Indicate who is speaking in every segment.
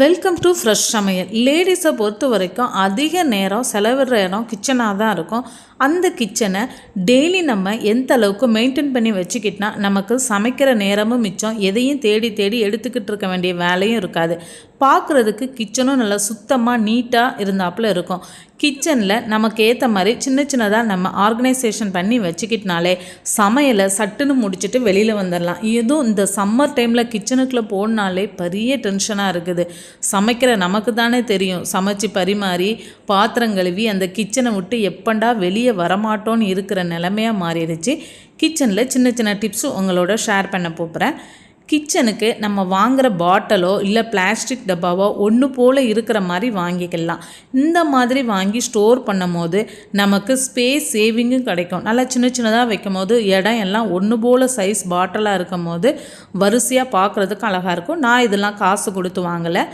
Speaker 1: Welcome to fresh சமையல். லேடிஸை பொறுத்த வரைக்கும் அதிக நேரம் செலவிடுற இடம் கிச்சனாக தான் இருக்கும். அந்த கிச்சனை டெய்லி நம்ம எந்த அளவுக்கு மெயின்டைன் பண்ணி வச்சுக்கிட்டா நமக்கு சமைக்கிற நேரமும் மிச்சம். எதையும் தேடி தேடி எடுத்துக்கிட்டு இருக்க வேண்டிய வேலையும் இருக்காது. பார்க்குறதுக்கு கிச்சனும் நல்லா சுத்தமாக நீட்டாக இருந்தாப்புல இருக்கும். கிச்சனில் நமக்கு ஏற்ற மாதிரி சின்ன சின்னதாக நம்ம ஆர்கனைசேஷன் பண்ணி வச்சுக்கிட்டனாலே சமையலை சட்டுன்னு முடிச்சுட்டு வெளியில் வந்துடலாம் எதுவும் இந்த சம்மர் டைமில் கிச்சனுக்குள்ளே போனாலே பெரிய டென்ஷனாக இருக்குது. சமைக்கிற நமக்கு தானே தெரியும். சமைச்சு பரிமாறி பாத்திரம் கழுவி அந்த கிச்சனை விட்டு எப்பண்டா வெளியே வரமாட்டோன்னு இருக்கிற நிலமையாக மாறிடுச்சு. கிச்சனில் சின்ன சின்ன டிப்ஸும் உங்களோட ஷேர் பண்ண போகிறேன் கிச்சனுக்கு நம்ம வாங்குகிற பாட்டிலோ இல்லை பிளாஸ்டிக் டப்பாவோ ஒன்று போல் இருக்கிற மாதிரி வாங்கிக்கலாம். இந்த மாதிரி வாங்கி ஸ்டோர் பண்ணும் போது நமக்கு ஸ்பேஸ் சேவிங்கும் கிடைக்கும். நல்லா சின்ன சின்னதாக வைக்கும் போது இடம் எல்லாம் ஒன்று போல் சைஸ் பாட்டிலாக இருக்கும் போது வரிசையாக பார்க்குறதுக்கு அழகாக இருக்கும். நான் இதெல்லாம் காசு கொடுத்து வாங்கலை.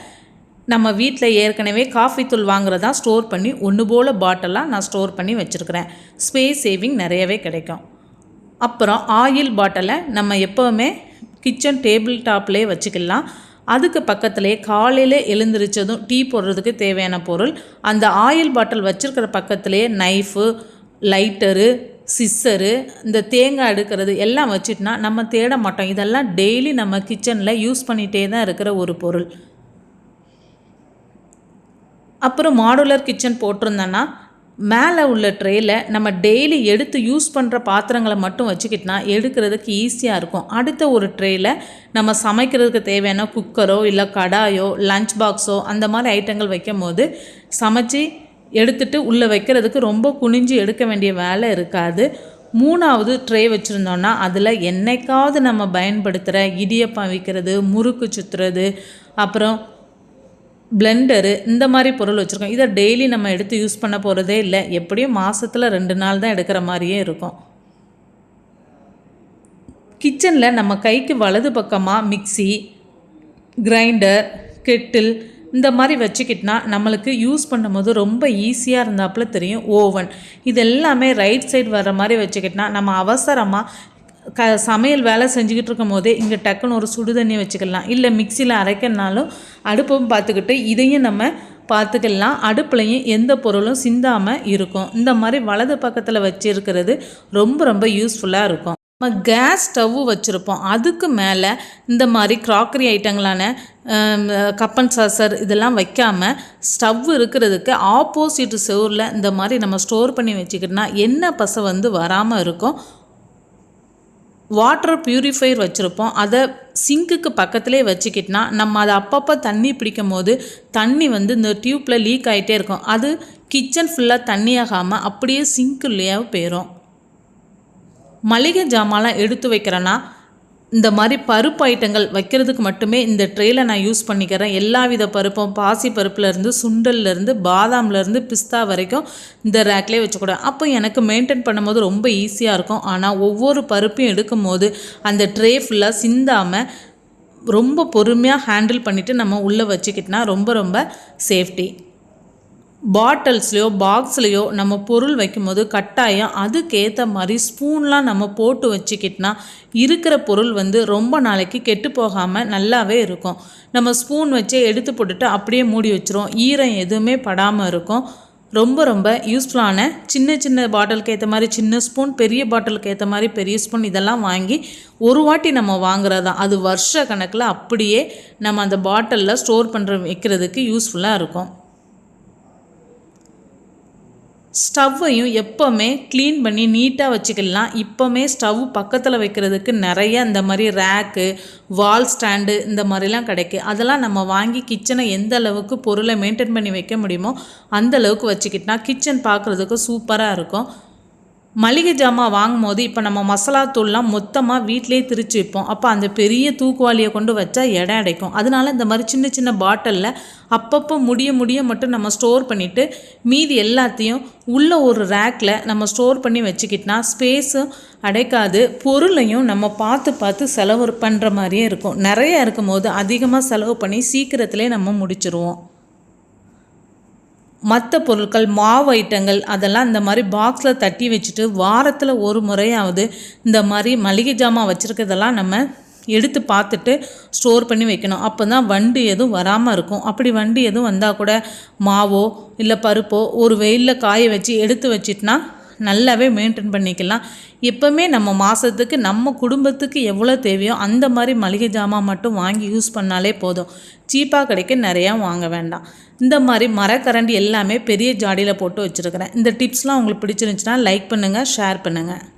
Speaker 1: நம்ம வீட்டில் ஏற்கனவே காஃபி தூள் வாங்குறதா ஸ்டோர் பண்ணி ஒன்று போல் பாட்டிலாக நான் ஸ்டோர் பண்ணி வச்சுருக்கிறேன். ஸ்பேஸ் சேவிங் நிறையவே கிடைக்கும். அப்புறம் ஆயில் பாட்டிலை நம்ம எப்போவுமே கிச்சன் டேபிள் டாப்லேயே வச்சுக்கலாம். அதுக்கு பக்கத்துலேயே காலையில் எழுந்திரிச்சதும் டீ போடுறதுக்கு தேவையான பொருள். அந்த ஆயில் பாட்டில் வச்சுருக்கிற பக்கத்துலேயே நைஃபு லைட்டரு சிஸ்ஸரு இந்த தேங்காய் எடுக்கிறது எல்லாம் வச்சுட்டுனா நம்ம தேட மாட்டோம். இதெல்லாம் டெய்லி நம்ம கிச்சனில் யூஸ் பண்ணிகிட்டே தான் இருக்கிற ஒரு பொருள். அப்புறம் மாடுலர் கிச்சன் போட்டிருந்தோன்னா மேலே உள்ள ட்ரேயில் நம்ம டெய்லி எடுத்து யூஸ் பண்ணுற பாத்திரங்களை மட்டும் வச்சுக்கிட்டனா எடுக்கிறதுக்கு ஈஸியாக இருக்கும். அடுத்த ஒரு ட்ரேயில் நம்ம சமைக்கிறதுக்கு தேவையான குக்கரோ இல்லை கடாயோ லஞ்ச் பாக்ஸோ அந்த மாதிரி ஐட்டங்கள் வைக்கும் போது சமைச்சு எடுத்துட்டு உள்ளே வைக்கிறதுக்கு ரொம்ப குனிஞ்சு எடுக்க வேண்டிய வேலை இருக்காது. மூணாவது ட்ரே வச்சுருந்தோன்னா அதில் என்னைக்காவது நம்ம பயன்படுத்துகிற இடியப்பம் வைக்கிறது முறுக்கு சுற்றுறது அப்புறம் பிளெண்டரு இந்த மாதிரி பொருள் வச்சுருக்கோம். இதை டெய்லி நம்ம எடுத்து யூஸ் பண்ண போகிறதே இல்லை. எப்படியும் மாதத்தில் ரெண்டு நாள் தான் எடுக்கிற மாதிரியே இருக்கும். கிச்சனில் நம்ம கைக்கு வலது பக்கமாக மிக்சி கிரைண்டர் கெட்டில் இந்த மாதிரி வச்சுக்கிட்டனா நம்மளுக்கு யூஸ் பண்ணும்போது ரொம்ப ஈஸியாக இருந்தாப்புல தெரியும் ஓவன் இது எல்லாமே ரைட் சைடு வர்ற மாதிரி வச்சுக்கிட்டனா நம்ம அவசரமாக க சமையல் வேலை செஞ்சுக்கிட்டு இருக்கும் போதே இங்கே டக்குன்னு ஒரு சுடு தண்ணி வச்சுக்கலாம். இல்லை மிக்சியில் அரைக்கனாலும் அடுப்பும் பார்த்துக்கிட்டு இதையும் நம்ம பார்த்துக்கலாம். அடுப்புலையும் எந்த பொருளும் சிந்தாமல் இருக்கும். இந்த மாதிரி வலது பக்கத்தில் வச்சுருக்கிறது ரொம்ப ரொம்ப யூஸ்ஃபுல்லாக இருக்கும். நம்ம கேஸ் ஸ்டவ்வு வச்சுருப்போம். அதுக்கு மேலே இந்த மாதிரி க்ராக்கரி ஐட்டங்களான கப்பன் சாசர் இதெல்லாம் வைக்காமல் ஸ்டவ் இருக்கிறதுக்கு ஆப்போசிட் செவரில் இந்த மாதிரி நம்ம ஸ்டோர் பண்ணி வச்சுக்கிட்டோன்னா என்ன பசை வந்து வராமல் இருக்கும்? வாட்டர் ப்யூரிஃபையர் வச்சுருப்போம். அதை சிங்க்குக்கு பக்கத்துலேயே வச்சுக்கிட்டனா நம்ம அதை அப்பப்போ தண்ணி பிடிக்கும் போது தண்ணி வந்து இந்த டியூப்பில் லீக் ஆகிட்டே இருக்கும். அது கிச்சன் ஃபுல்லாக தண்ணியாகாமல் அப்படியே சிங்க்குள்ளேயே போயிடும் மளிகை ஜாமான்லாம் எடுத்து வைக்கிறேன்னா இந்த மாதிரி பருப்பு ஐட்டங்கள் வைக்கிறதுக்கு மட்டுமே இந்த ட்ரேயில் நான் யூஸ் பண்ணிக்கிறேன். எல்லா வித பருப்பும் பாசி பருப்புலேருந்து சுண்டல்லேருந்து பாதாம்லேருந்து பிஸ்தா வரைக்கும் இந்த ரேக்லேயே வச்சுக்கூடாது அப்போ எனக்கு மெயின்டைன் பண்ணும்போது ரொம்ப ஈஸியாக இருக்கும். ஆனால் ஒவ்வொரு பருப்பையும் எடுக்கும் போது அந்த ட்ரே ஃபுல்லாக சிந்தாமல் ரொம்ப பொறுமையாக ஹேண்டில் பண்ணிவிட்டு நம்ம உள்ளே வச்சுக்கிட்டோன்னா ரொம்ப ரொம்ப சேஃப்டி. பாட்டில்ஸ்லையோ பாக்ஸ்லேயோ நம்ம பொருள் வைக்கும்போது கட்டாயம் அதுக்கேற்ற மாதிரி ஸ்பூன்லாம் நம்ம போட்டு வச்சுக்கிட்டோன்னா இருக்கிற பொருள் வந்து ரொம்ப நாளைக்கு கெட்டு போகாமல் நல்லாவே இருக்கும். நம்ம ஸ்பூன் வச்சே எடுத்து போட்டுட்டு அப்படியே மூடி வச்சுரும். ஈரம் எதுவுமே படாமல் இருக்கும். ரொம்ப ரொம்ப யூஸ்ஃபுல்லான சின்ன சின்ன பாட்டிலுக்கு ஏற்ற மாதிரி சின்ன ஸ்பூன் பெரிய பாட்டிலுக்கு ஏற்ற மாதிரி பெரிய ஸ்பூன் இதெல்லாம் வாங்கி ஒரு வாட்டி நம்ம வாங்குறது அது வருஷ கணக்கில் அப்படியே நம்ம அந்த பாட்டிலில் ஸ்டோர் பண்ணுற வைக்கிறதுக்கு யூஸ்ஃபுல்லாக இருக்கும். ஸ்டவ்வையும் எப்போவுமே க்ளீன் பண்ணி நீட்டாக வச்சுக்கலாம். இப்போவுமே ஸ்டவ் பக்கத்தில் வைக்கிறதுக்கு நிறைய இந்த மாதிரி ரேக்கு வால் ஸ்டாண்டு இந்த மாதிரிலாம் கிடைக்கும். அதெல்லாம் நம்ம வாங்கி கிச்சனை எந்த அளவுக்கு பொருளை மெயின்டைன் பண்ணி வைக்க முடியுமோ அந்த அளவுக்கு வச்சுக்கிட்டா கிச்சன் பார்க்குறதுக்கு சூப்பராக இருக்கும். மளிகை ஜாமான் வாங்கும் போது இப்போ நம்ம மசாலா தூள்லாம் மொத்தமாக வீட்டிலே திரிச்சு வைப்போம் அப்போ அந்த பெரிய தூக்குவாளியை கொண்டு வச்சா இடம் அடைக்கும். அதனால இந்த மாதிரி சின்ன சின்ன பாட்டிலில் அப்பப்போ முடிய முடிய மட்டும் நம்ம ஸ்டோர் பண்ணிவிட்டு மீதி எல்லாத்தையும் உள்ள ஒரு ரேக்கில் நம்ம ஸ்டோர் பண்ணி வச்சுக்கிட்டோன்னா ஸ்பேஸும் அடைக்காது. பொருளையும் நம்ம பார்த்து பார்த்து செலவு பண்ணுற மாதிரியே இருக்கும். நிறையா இருக்கும் போது அதிகமாக செலவு பண்ணி சீக்கிரத்திலே நம்ம முடிச்சிருவோம். மற்ற பொருட்கள் மாவு ஐட்டங்கள் அதெல்லாம் இந்த மாதிரி பாக்ஸில் தட்டி வச்சுட்டு வாரத்தில் ஒரு முறையாவது இந்த மாதிரி மளிகை ஜாமான் வச்சுருக்கிறதெல்லாம் நம்ம எடுத்து பார்த்துட்டு ஸ்டோர் பண்ணி வைக்கணும். அப்போ தான் வண்டு எதுவும் வராமல் இருக்கும். அப்படி வண்டு எதுவும் வந்தால் கூட மாவோ இல்லை பருப்போ ஒரு வெயிலில் காய வச்சு எடுத்து வச்சிட்டுனா நல்லாவே மெயின்டைன் பண்ணிக்கலாம். எப்போவுமே நம்ம மாதத்துக்கு நம்ம குடும்பத்துக்கு எவ்வளோ தேவையோ அந்த மாதிரி மளிகை ஜாமான் மட்டும் வாங்கி யூஸ் பண்ணாலே போதும். சீப்பாக கிடைக்க நிறையா வாங்க வேண்டாம். இந்த மாதிரி மரக்கரண்டி எல்லாமே பெரிய ஜாடியில் போட்டு வச்சுருக்கிறேன். இந்த டிப்ஸ்லாம் உங்களுக்கு பிடிச்சிருந்துச்சுன்னா லைக் பண்ணுங்கள் ஷேர் பண்ணுங்கள்